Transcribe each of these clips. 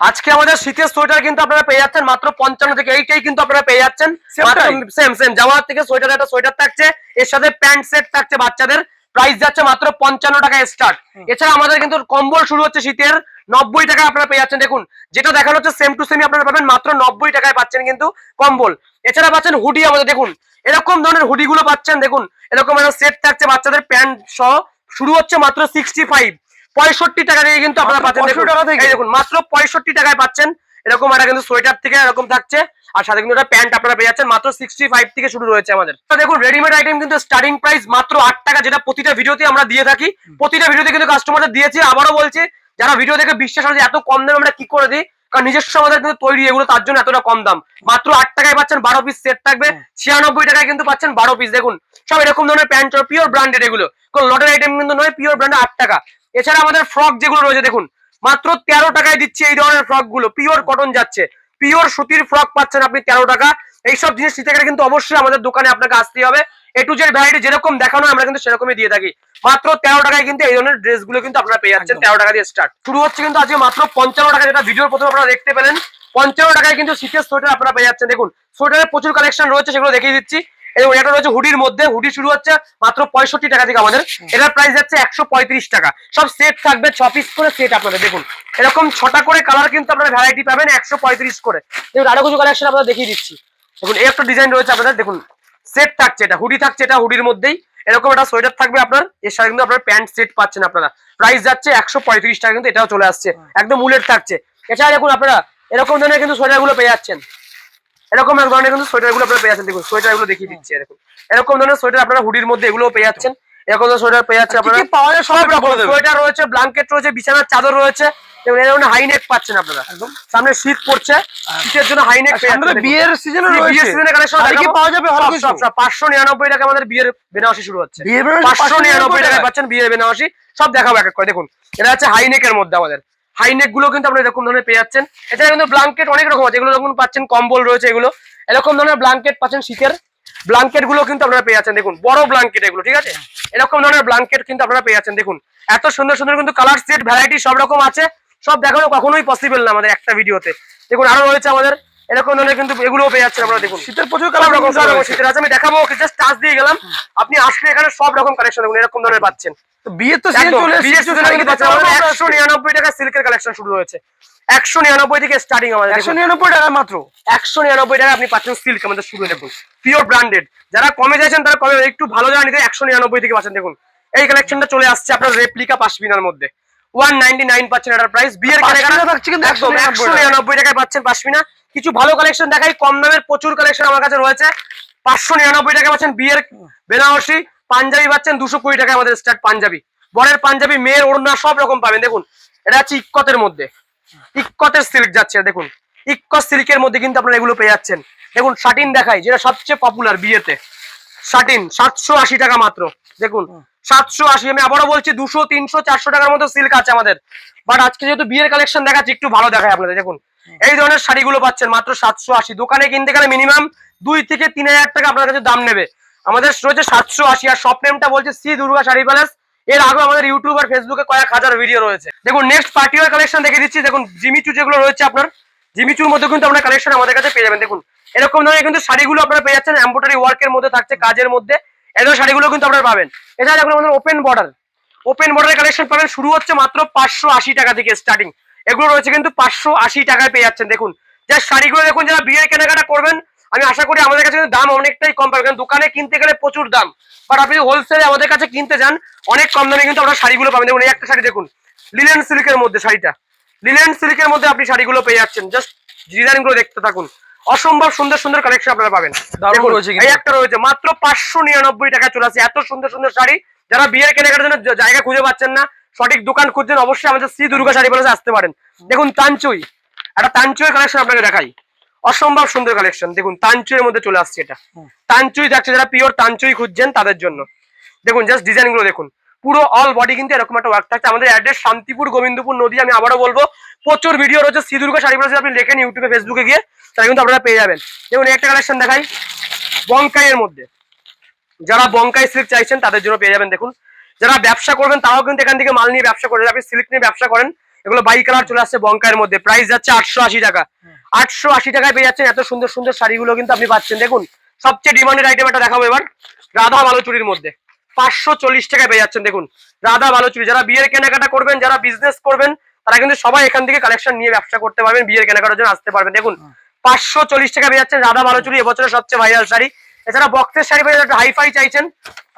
আজকে আমাদের শীতের সোয়েটার কিন্তু আপনারা পেয়ে যাচ্ছেন মাত্র পঞ্চান্ন থেকে এইটাই কিন্তু আপনারা পেয়ে যাচ্ছেন। সেম সেম জামার থেকে সোয়েটার একটা সোয়েটার থাকছে এর সাথে প্যান্ট সেট থাকছে বাচ্চাদের। প্রাইস যাচ্ছে মাত্র পঞ্চান্ন টাকা স্টার্ট এছাড়া আমাদের কিন্তু কম্বল শুরু হচ্ছে শীতের নব্বই টাকায় আপনারা পেয়ে যাচ্ছেন। দেখুন যেটা দেখানো হচ্ছে সেম টু সেমি আপনারা পাবেন মাত্র নব্বই টাকায় পাচ্ছেন কিন্তু কম্বল। এছাড়া পাচ্ছেন হুডি আমাদের দেখুন এরকম ধরনের হুডি গুলো পাচ্ছেন দেখুন এরকম একটা সেট থাকছে বাচ্চাদের প্যান্ট সহ। শুরু হচ্ছে মাত্র সিক্সটি ফাইভ পঁয়ষট্টি টাকা থেকে কিন্তু আপনারা পাচ্ছেন। দেখুন। টাকা থেকে? দেখুন মাত্র পঁয়ষট্টি টাকায় পাচ্ছেন। এরকম একটা কিন্তু সোয়েটার থেকে এরকম থাকছে। আর সাথে কিন্তু একটা প্যান্ট আপনারা পেয়ে যাচ্ছেন। মাত্র সিক্সটি ফাইভ থেকে শুরু রয়েছে আমাদের। দেখুন রেডিমেড আইটেম কিন্তু স্টার্টিং প্রাইস মাত্র আট টাকা যেটা প্রতিটা ভিডিওতে আমরা দিয়ে থাকি। প্রতিটা ভিডিওতে কিন্তু কাস্টমারদের দিয়েছি। আবারও বলছি যারা ভিডিও দেখে বিশ্বাস হয় যে এত কম দামে আমরা কি করে দিই কারণ নিজস্ব আমাদের কিন্তু তৈরি এগুলো তার জন্য এতটা কম দাম। মাত্র আট টাকায় পাচ্ছেন বারো পিস সেট থাকবে ছিয়ানব্বই টাকায় কিন্তু পাচ্ছেন বারো পিস দেখুন সব এরকম ধরনের প্যান্ট পিওর ব্র্যান্ডেড এগুলো। কোন লটের আইটেম কিন্তু নয় পিওর ব্র্যান্ডেড আট টাকা। এছাড়া আমাদের ফ্রক যেগুলো রয়েছে দেখুন মাত্র তেরো টাকায় দিচ্ছে এই ধরনের ফ্রকগুলো। পিওর কটন যাচ্ছে। পিওর সুতির ফ্রক পাচ্ছেন আপনি তেরো টাকা। এইসব জিনিস নিতে গেলে কিন্তু অবশ্যই আমাদের দোকানে আপনাকে আসতে হবে। এ টু জেড ভ্যারাইটি যেরকম দেখানো আমরা কিন্তু সেরকমই দিয়ে থাকি। মাত্র তেরো টাকায় কিন্তু এই ধরনের ড্রেসগুলো কিন্তু আপনারা পেয়ে যাচ্ছেন। তেরো টাকা দিয়ে স্টার্ট শুরু হচ্ছে কিন্তু আজকে মাত্র পঞ্চান্ন টাকা, যেটা ভিডিওর প্রথমে আপনারা দেখতে পেলেন। পঞ্চান্ন টাকায় কিন্তু শীতের সোয়েটার আপনারা পেয়ে যাচ্ছেন। দেখুন সোয়েটারের প্রচুর কালেকশন রয়েছে, সেগুলো দেখিয়ে দিচ্ছি। এবং এটা রয়েছে হুডির মধ্যে। হুডি শুরু হচ্ছে মাত্র পঁয়ষট্টি টাকা থেকে আমাদের। এটার প্রাইস যাচ্ছে একশো পঁয়ত্রিশ টাকা। সব সেট থাকবে, ছ পিস করে সেট আপনাদের। দেখুন, এরকম ছটা করে কালার কিন্তু আপনারা ভ্যারাইটি পাবেন একশো পঁয়ত্রিশ করে। দেখুন, আরও কিছু কালেকশন আপনারা দেখিয়ে দিচ্ছি। দেখুন, এই একটা ডিজাইন রয়েছে আপনাদের। দেখুন সেট থাকছে এটা হুডি থাকছে এটা হুডির মধ্যেই। এরকম একটা সোয়েটার থাকবে আপনার এর সাথে কিন্তু আপনার প্যান্ট সেট পাচ্ছেন আপনারা। প্রাইস যাচ্ছে একশো পঁয়ত্রিশ টাকা কিন্তু এটাও চলে আসছে। একদম উলেট থাকছে। এছাড়া দেখুন আপনারা এরকম ধরনের কিন্তু সোয়েটারগুলো পেয়ে যাচ্ছেন। এরকম এক ধরনের কিন্তু সোয়েটারগুলো আপনারা পেয়ে যাচ্ছেন। দেখুন সোয়েটারগুলো দেখিয়ে দিচ্ছে এরকম। এরকম ধরনের সোয়েটার আপনারা হুডির মধ্যে এগুলো পেয়ে যাচ্ছেন। এরকম সোয়েটার পেয়ে যাচ্ছে আপনারা। পাওয়া যায় সব রকম সোয়েটার রয়েছে ব্ল্যাঙ্কেট রয়েছে বিছানার চাদর রয়েছে এবং ধরনের হাইনেক পাচ্ছেন আপনারা। একদম। সামনে শীত পড়ছে শীতের জন্য সামনে বিয়ের সিজনে রয়েছে। বিয়ের সিজনে কালেকশন কি পাওয়া যাবে? ভালো কিছু। পাঁচশো নিরানব্বই টাকা আমাদের বিয়ের বেনারসি শুরু হচ্ছে। বিয়ের টাকা। পাচ্ছেন বিয়ের বেনারসি। সব দেখাবো এক এক করে দেখুন। এটা হচ্ছে হাইনেকের মধ্যে আমাদের। হাইনেকগুলো কিন্তু আপনারা এরকম ধরনের পেয়ে যাচ্ছেন। এছাড়া কিন্তু ব্ল্যাঙ্কেট অনেক রকম আছে। এগুলো যখন পাচ্ছেন কম্বল রয়েছে এগুলো। এরকম ধরনের ব্ল্যাঙ্কেট পাচ্ছেন শীতের। ব্ল্যাঙ্কেটগুলো কিন্তু আপনারা পেয়ে যাচ্ছেন দেখুন বড় ব্লাঙ্কেট এগুলো ঠিক আছে? এরকম ধরনের ব্লাঙ্কেট কিন্তু আপনারা পেয়ে যাচ্ছেন দেখুন। এত সুন্দর সুন্দর কিন্তু কালার সেট ভ্যারাইটি সব রকম আছে সব দেখানো কখনোই পসিবল না আমাদের একটা ভিডিওতে দেখুন আরও রয়েছে আমাদের এরকম ধরনের কিন্তু এগুলো পেয়ে যাচ্ছেন আপনারা দেখুন। শীতের প্রচুর কালার রকম সব রকম শীতের আছে আমি দেখাবো জাস্ট টাচ দিয়ে গেলাম। আপনি আসলে এখানে সব রকম কালেকশন দেখুন এরকম ধরনের পাচ্ছেন। বিয়ের তো সিজন একদম, চলে বিয়ের এসেছে season এ কিন্তু পাচ্ছেন আমাদের 199 টাকা সিল্কের কালেকশন শুরু হয়েছে। 199 থেকে স্টার্টিং আমাদের একশো নিরানব্বই টাকা মাত্র। 199 টাকা আপনি পাচ্ছেন সিল্ক আমাদের শুরু দেখুন। পিওর ব্র্যান্ডেড যারা কমে চাইছেন তারা কমে একটু ভালো যারা নিতে 199 থেকে পাচ্ছেন দেখুন। এই কালেকশনটা চলে আসছে আপনার রেপ্লিকা পাশমিনার মধ্যে। 199 পাচ্ছেন এটার প্রাইস বিয়ের 199 199 টাকায়। পাচ্ছেন পাশমিনা কিছু ভালো কালেকশন দেখাই কম দামের প্রচুর কালেকশন আমার কাছে রয়েছে। 599 টাকা পাচ্ছেন বিয়ের বেনারসি। পাঞ্জাবি পাচ্ছেন 220 টাকায় আমাদের স্টার্ট পাঞ্জাবি। বরের পাঞ্জাবি মেয়ের ওড়না সব রকম পাবেন। দেখুন এটা হচ্ছে ইক্কতের মধ্যে। ইক্কতের সিল্ক যাচ্ছে দেখুন। ইক্কত সিল্কের মধ্যে কিন্তু আপনারা এগুলো পেয়ে যাচ্ছেন। দেখুন শাটিন দেখাই যেটা সবচেয়ে পপুলার বিয়েতে। শাটিন সাতশো আশি টাকা মাত্র। দেখুন সাতশো আশি আমি আবারও বলছি দুশো তিনশো চারশো টাকার মতো সিল্ক আছে আমাদের। বাট আজকে যেহেতু বিয়ের কালেকশন দেখাচ্ছি একটু ভালো দেখায় আপনাদের দেখুন। এই ধরনের শাড়িগুলো পাচ্ছেন মাত্র সাতশো আশি। দোকানে কিনতে গেলে মিনিমাম দুই থেকে তিন হাজার টাকা আপনার কাছে দাম নেবে। আমাদের রয়েছে সাতশো আশি, আর শপ নেমটা বলছে সি দুর্গা শাড়ি প্যালেস এর আগে আমাদের ইউটিউব আর ফেসবুকে কয়েক হাজার ভিডিও রয়েছে। দেখুন নেক্সট পার্টিওয়ার কালেকশন দেখে দিচ্ছি। দেখুন জিমিচু যেগুলো রয়েছে আপনার জিমিচুর মধ্যে কিন্তু আপনার কালেকশন আমাদের কাছে পেয়ে যাবেন। দেখুন, এরকম ধরনের কিন্তু শাড়িগুলো আপনারা পেয়ে যাচ্ছেন। এম্বোটারি ওয়ার্কের মধ্যে থাকছে, কাজের মধ্যে। ধরনের শাড়িগুলো কিন্তু আপনারা পাবেন। এছাড়া দেখুন, আমাদের ওপেন বর্ডার ওপেন বর্ডারের কালেকশন পাবেন। শুরু হচ্ছে মাত্র পাঁচশো আশি টাকা থেকে স্টার্টিং এগুলো রয়েছে কিন্তু পাঁচশো আশি টাকায় পেয়ে যাচ্ছেন। দেখুন, যা শাড়িগুলো দেখুন, যারা বিয়ের কেনাকাটা করবেন আমি আশা করি আমাদের কাছে কিন্তু দাম অনেকটাই কম পাবেন কারণ দোকানে কিনতে গেলে প্রচুর দাম। বাট আপনি হোলসেলে আমাদের কাছে কিনতে যান অনেক কম দামে কিন্তু আপনারা শাড়িগুলো পাবেন। দেখুন এই একটা শাড়ি দেখুন লিলেন সিল্কের মধ্যে শাড়িটা। লিলেন সিল্কের মধ্যে আপনি শাড়িগুলো পেয়ে যাচ্ছেন। জাস্ট ডিজাইনগুলো দেখতে থাকুন। অসম্ভব সুন্দর সুন্দর কালেকশন আপনারা পাবেন। রয়েছে এই একটা রয়েছে মাত্র পাঁচশো নিরানব্বই টাকা চলে আসে এত সুন্দর সুন্দর শাড়ি যারা বিয়ের কেনাকাটার জন্য জায়গা খুঁজে পাচ্ছেন না সঠিক দোকান খুঁজছেন অবশ্যই আমাদের শ্রী দুর্গা শাড়ি প্যালেসে আসতে পারেন। দেখুন তাঞ্চুই একটা তাঞ্চুয়ের কালেকশন আপনাকে দেখাই। অসম্ভব সুন্দর কালেকশন দেখুন তাঞ্চুয়ের মধ্যে চলে আসছে এটা। তাঞ্চুই থাকছে যারা পিওর তাঞ্চুই খুঁজছেন তাদের জন্য। দেখুন জাস্ট ডিজাইনগুলো দেখুন। পুরো অল বডি কিন্তু এরকম একটা ওয়ার্ক থাকছে। আমাদের অ্যাড্রেস শান্তিপুর গোবিন্দপুর নদী আমি আবারও বলব প্রচুর ভিডিও রয়েছে। শ্রী দুর্গা শাড়ি আপনি লেখেন ইউটিউবে ফেসবুকে গিয়ে তারা কিন্তু আপনারা পেয়ে যাবেন। দেখুন এই একটা কালেকশন দেখাই। বঙ্কাইয়ের মধ্যে। যারা বঙ্কাই সিল্ক চাইছেন তাদের জন্য পেয়ে যাবেন দেখুন। যারা ব্যবসা করবেন তারাও কিন্তু এখান থেকে মাল নিয়ে ব্যবসা করেন আপনি সিল্ক নিয়ে ব্যবসা করেন। এগুলো বাই কালার চলে আসছে বঙ্কাইয়ের মধ্যে। প্রাইস যাচ্ছে আটশো আশি টাকা। আটশো আশি টাকায় পেয়ে যাচ্ছেন। এত সুন্দর সুন্দর শাড়িগুলো কিন্তু আপনি পাচ্ছেন। দেখুন, সবচেয়ে ডিমান্ডেড আইটেম এটা দেখাবো এবার, রাধা বালুচুরির মধ্যে। পাঁচশো চল্লিশ টাকায় পেয়ে যাচ্ছেন, দেখুন, রাধা বালুচুরি। যারা বিয়ের কেনাকাটা করবেন, যারা বিজনেস করবেন, তারা কিন্তু সবাই এখান থেকে কালেকশন নিয়ে ব্যবসা করতে পারবেন, বিয়ের কেনাকাটার জন্য আসতে পারবেন। দেখুন, পাঁচশো চল্লিশ টাকা পেয়ে যাচ্ছেন রাধা বালুচুরি, এবছরের সবচেয়ে ভাইরাল শাড়ি। এছাড়া বক্সের শাড়ি পেয়ে যাচ্ছে হাইফাই চাইছেন।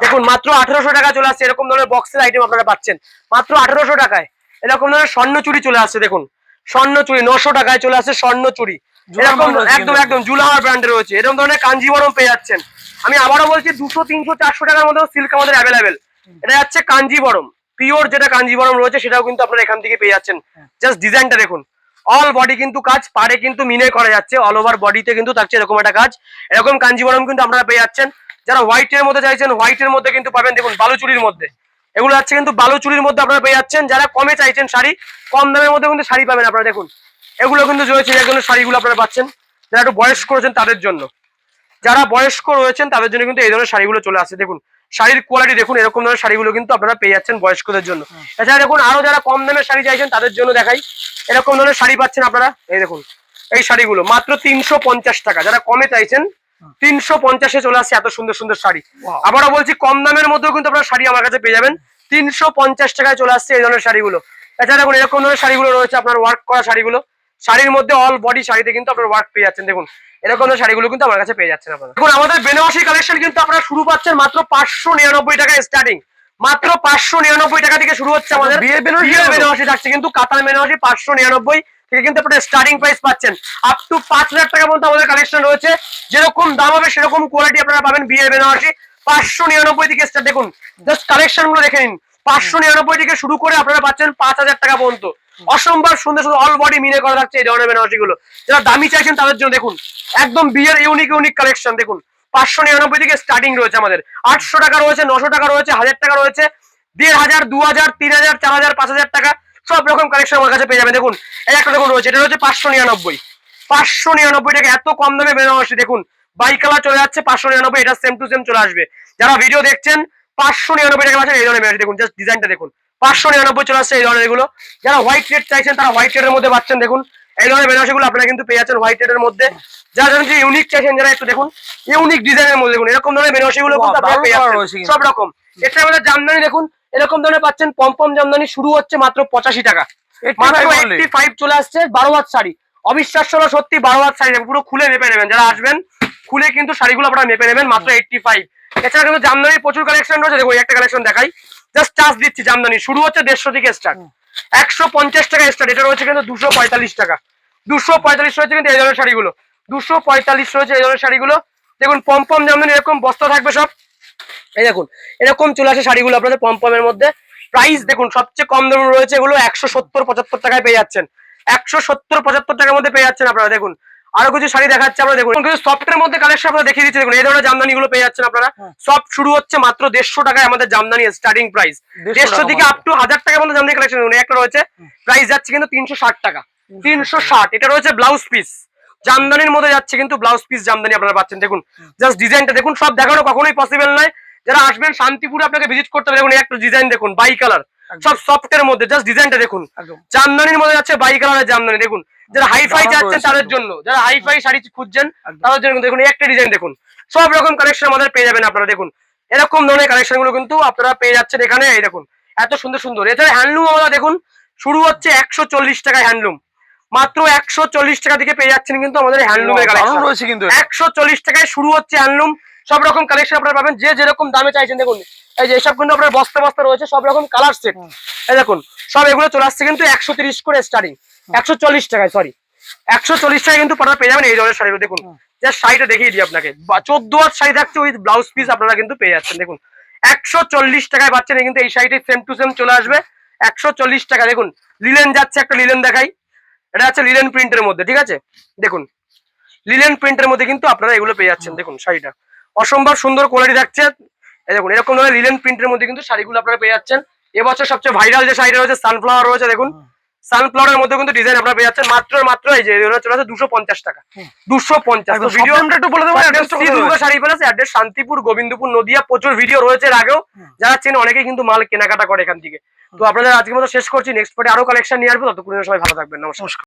দেখুন, মাত্র আঠারোশো টাকা চলে আসছে, এরকম ধরনের বক্সের আইটেম আপনারা পাচ্ছেন। মাত্র আঠারোশো টাকায়, এরকম ধরনের স্বর্ণ চুরি চলে আসছে, দেখুন। স্বর্ণ চুরি নশো টাকায় চলে আসছে স্বর্ণ চুরি। এরকম একদম একদম জুলাহার ব্র্যান্ডের রয়েছে। এরকম ধরনের কাঞ্জিবরম পেয়ে যাচ্ছেন। আমি আবারও বলছি দুশো তিনশো চারশো টাকার মধ্যে সিল্ক আমাদের অ্যাভেলেবেল এটা যাচ্ছে কাঞ্জিবরম। পিওর যেটা কাঞ্জিবরম রয়েছে সেটাও কিন্তু আপনারা এখান থেকে পেয়ে যাচ্ছেন। জাস্ট ডিজাইনটা দেখুন। অল বডি কিন্তু কাজ পারে কিন্তু মিনে করা যাচ্ছে। অল ওভার বডিতে কিন্তু থাকছে এরকম একটা কাজ। এরকম কাঞ্জিবরম কিন্তু আপনারা পেয়ে যাচ্ছেন। যারা হোয়াইটের মধ্যে চাইছেন হোয়াইটের মধ্যে কিন্তু পাবেন দেখুন বালুচুরির মধ্যে। এগুলো যাচ্ছে কিন্তু বালুচুরির মধ্যে আপনারা পেয়ে যাচ্ছেন। যারা কমে চাইছেন শাড়ি কম দামের মধ্যে কিন্তু শাড়ি পাবেন আপনারা দেখুন। এগুলো কিন্তু রয়েছে এগুলো শাড়িগুলো আপনারা পাচ্ছেন। যারা একটু বয়স্ক রয়েছেন তাদের জন্য। যারা বয়স্ক রয়েছেন তাদের জন্য কিন্তু এই ধরনের শাড়িগুলো চলে আসে দেখুন। শাড়ির কোয়ালিটি দেখুন এরকম ধরনের শাড়িগুলো কিন্তু আপনারা পেয়ে যাচ্ছেন বয়স্কদের জন্য। এছাড়া দেখুন আরও যারা কম দামের শাড়ি চাইছেন তাদের জন্য দেখাই। এরকম ধরনের শাড়ি পাচ্ছেন আপনারা এই দেখুন। এই শাড়িগুলো মাত্র তিনশো পঞ্চাশ টাকা। যারা কমে চাইছেন তিনশো পঞ্চাশে চলে আসছে এত সুন্দর সুন্দর শাড়ি. আবারও বলছি কম দামের মধ্যেও কিন্তু আপনারা শাড়ি আমার কাছে পেয়ে যাবেন। তিনশো পঞ্চাশ টাকায় চলে আসছে এই ধরনের শাড়িগুলো। এছাড়া দেখুন এরকম ধরনের শাড়িগুলো রয়েছে আপনার ওয়ার্ক করা শাড়িগুলো। শাড়ির মধ্যে অল বডি শাড়িতে কিন্তু আপনার ওয়ার্ক পেয়ে যাচ্ছেন। দেখুন এরকম ধরনের শাড়িগুলো কিন্তু আমার কাছে পেয়ে যাচ্ছেন আপনারা। দেখুন আমাদের বেনারসি কালেকশন কিন্তু আপনারা শুরু পাচ্ছেন মাত্র পাঁচশো নিরানব্বই টাকায় স্টার্টিং মাত্র পাঁচশো নিরানব্বই টাকা থেকে শুরু হচ্ছে আমাদের। বিয়ে বেনারসি বিয়ে বেনারসি থাকছে কিন্তু কাতার বেনারসি পাঁচশো নিরানব্বই থেকে কিন্তু আপনার স্টার্টিং প্রাইস পাচ্ছেন। আপ টু পাঁচ হাজার টাকা পর্যন্ত আমাদের কালেকশন রয়েছে। যেরকম দাম হবে সেরকম কোয়ালিটি আপনারা পাবেন বিয়ের বেনারসি। পাঁচশো নিরানব্বই থেকে স্টার্ট দেখুন জাস্ট কালেকশনগুলো দেখে নিন। পাঁচশো নিরানব্বই থেকে শুরু করে আপনারা পাচ্ছেন পাঁচ হাজার টাকা পর্যন্ত। অসম্ভব সুন্দর সুন্দর অল বডি মিনে করা থাকছে এই ধরনের বেনারসি গুলো। যারা দামি চাইছেন তাদের জন্য দেখুন, একদম বিয়ের ইউনিক ইউনিক কালেকশন দেখুন। পাঁচশো নিরানব্বই থেকে স্টার্টিং রয়েছে আমাদের। আটশো টাকা রয়েছে, নশো টাকা রয়েছে, হাজার টাকা রয়েছে দেড় হাজার দু হাজার তিন হাজার চার হাজার পাঁচ হাজার টাকা, সব রকম কালেকশন আমার কাছে পেয়ে যাবেন। দেখুন, এই একটা দেখুন রয়েছে, এটা রয়েছে পাঁচশো নিরানব্বই। পাঁচশো নিরানব্বই টাকা এত কম দামে বেনারসি, দেখুন। বাই কালার চলে যাচ্ছে পাঁচশো নিরানব্বই এটা সেম টু সেম চলে আসবে। যারা ভিডিও দেখছেন পাঁচশো নিরানব্বই টাকা পাচ্ছেন এই ধরনের দেখুন জাস্ট ডিজাইনটা দেখুন। পাঁচশো নিরানব্বই চলে আসছে এই ধরনের এগুলো। যারা হোয়াইট রেড চাইছেন তারা হোয়াইট রেডের মধ্যে পাচ্ছেন দেখুন। এই ধরনের বেনারসি গুলো আপনারা কিন্তু পেয়ে যাচ্ছেন হোয়াইট রেডের মধ্যে। যারা যেন ইউনিক চাইছেন যারা একটু দেখুন ইউনিক ডিজাইনের মধ্যে দেখুন। এরকম ধরনের বেনারসি গুলো কিন্তু আপনারা পেয়ে যাচ্ছেন। সব রকম। এটা আমাদের জামদানি দেখুন এরকম ধরনের পাচ্ছেন পম্পম জামদানি শুরু হচ্ছে মাত্র পঁচাশি টাকা। 85 মাত্র এইটটি ফাইভ চলে আসছে বারো হাত শাড়ি। অবিশ্বাস্য সত্যি বারো হাত শাড়ি পুরো খুলে মেপে নেবেন। যারা আসবেন খুলে কিন্তু শাড়িগুলো আপনারা মেপে নেবেন, মাত্র এইটটি ফাইভ এছাড়া কিন্তু জামদানির প্রচুর কালেকশন রয়েছে এই একটা কালেকশন দেখাই। জাস্ট চার্জ দিচ্ছি জামদানি, শুরু হচ্ছে দেড়শো থেকে স্টার্ট একশো পঞ্চাশ টাকা স্টার্ট এটা রয়েছে কিন্তু দুশো পঁয়তাল্লিশ টাকা। দুশো পঁয়তাল্লিশ রয়েছে কিন্তু এই ধরনের শাড়িগুলো। দুশো পঁয়তাল্লিশ রয়েছে এই ধরনের শাড়িগুলো। দেখুন পম্পম জামদানি এরকম বস্তা থাকবে সব। এই দেখুন, এরকম চলে আসে শাড়িগুলো আপনাদের পম্পমের মধ্যে। প্রাইস দেখুন, সবচেয়ে কম দাম রয়েছে এগুলো একশো সত্তর পঁচাত্তর টাকায় পেয়ে যাচ্ছেন। একশো সত্তর পঁচাত্তর টাকার মধ্যে পেয়ে যাচ্ছেন আপনারা, দেখুন। আরও কিছু শাড়ি দেখাচ্ছে আপনারা দেখুন কিছু সফটের মধ্যে কালেকশন আপনারা দেখিয়ে দিচ্ছি। দেখুন এই ধরনের জামদানি গুলো পেয়ে যাচ্ছেন আপনারা। হ্যাঁ। সফট শুরু হচ্ছে মাত্র দেড়শো টাকায় আমাদের জামদানি স্টার্টিং প্রাইস দেড়শো থেকে আপ টু হাজার টাকার মধ্যে জামদানি কালেকশন দেখুন একটা রয়েছে প্রাইস যাচ্ছে কিন্তু তিনশো ষাট টাকা। তিনশো ষাট। এটা রয়েছে ব্লাউজ পিস জামদানির মধ্যে যাচ্ছে কিন্তু ব্লাউজ পিস জামদানি আপনারা পাচ্ছেন। দেখুন জাস্ট ডিজাইনটা দেখুন সব দেখানো কখনোই পসিবল নয়। যারা আসবেন শান্তিপুরে আপনাকে ভিজিট করতে হবে। দেখুন একটা ডিজাইন দেখুন বাই কালার সব সফটের মধ্যে জাস্ট ডিজাইনটা দেখুন। জামদানির মধ্যে যাচ্ছে বাই কালারের জামদানি। দেখুন যারা হাইফাই যাচ্ছেন তাদের জন্য যারা হাইফাই শাড়ি খুঁজছেন তাদের জন্য দেখুন একটা ডিজাইন দেখুন। সব রকম কালেকশন আমাদের পেয়ে যাবেন আপনারা দেখুন। এরকম ধরনের কালেকশনগুলো কিন্তু আপনারা পেয়ে যাচ্ছেন এখানে এই দেখুন। এত সুন্দর সুন্দর। এছাড়া হ্যান্ডলুম আমরা দেখুন শুরু হচ্ছে একশো চল্লিশ টাকায় হ্যান্ডলুম মাত্র একশো চল্লিশ টাকা থেকে পেয়ে যাচ্ছেন কিন্তু আমাদের হ্যান্ডলুমের কালেকশন রয়েছে কিন্তু একশো চল্লিশ টাকায় শুরু হচ্ছে হ্যান্ডলুম সব রকম কালেকশন আপনারা পাবেন যে যেরকম দামে চাইছেন দেখুন। এই যে এসব কিন্তু আপনার বস্তা বস্তা রয়েছে সব রকম কালার সেট এই দেখুন সব এগুলো চলে আসছে কিন্তু একশো তিরিশ করে স্টার্টিং একশো চল্লিশ টাকায় সরি একশো চল্লিশ টাকায় কিন্তু আপনারা পেয়ে যাবেন এই ধরনের শাড়িগুলো। দেখুন। যা শাড়িটা দেখিয়ে দিই আপনাকে। চোদ্দ হাত শাড়ি থাকছে উইথ ব্লাউজ পিস আপনারা কিন্তু পেয়ে যাচ্ছেন। দেখুন একশো চল্লিশ টাকায় পাচ্ছেন কিন্তু এই শাড়িটি সেম টু সেম চলে আসবে। একশো চল্লিশ টাকা দেখুন লিলেন যাচ্ছে একটা লিলেন দেখাই। এটা হচ্ছে লিলেন প্রিন্টের মধ্যে ঠিক আছে? দেখুন লিলেন প্রিন্টের মধ্যে কিন্তু আপনারা এগুলো পেয়ে যাচ্ছেন দেখুন শাড়িটা। অসম্ভব সুন্দর কোয়ালিটি থাকছে। দেখুন এরকম ধরনের লিলেন প্রিন্টের মধ্যে কিন্তু শাড়িগুলো আপনারা পেয়ে যাচ্ছেন। এবছর সবচেয়ে ভাইরাল যে শাড়িটা রয়েছে সানফ্লাওয়ার রয়েছে দেখুন। সানফ্লাওয়ারের মধ্যে কিন্তু ডিজাইন আপনারা পেয়ে যাচ্ছেন। মাত্র মাত্র এই যে চলে আসে দুশো পঞ্চাশ টাকা। দুশো পঞ্চাশ। ভিডিও একটু বলে দেবো দুর্গা শাড়ি প্যালেস অ্যাড্রেস শান্তিপুর গোবিন্দপুর নদিয়া প্রচুর ভিডিও রয়েছে এর আগেও। যারা চেন অনেকেই কিন্তু মাল কেনাকাটা করে এখান থেকে। তো আপনাদের আজকে মতো শেষ করছি নেক্সট পরে আরও কালেকশন নিয়ে আসব ততক্ষণ সবাই ভালো থাকবেন নমস্কার।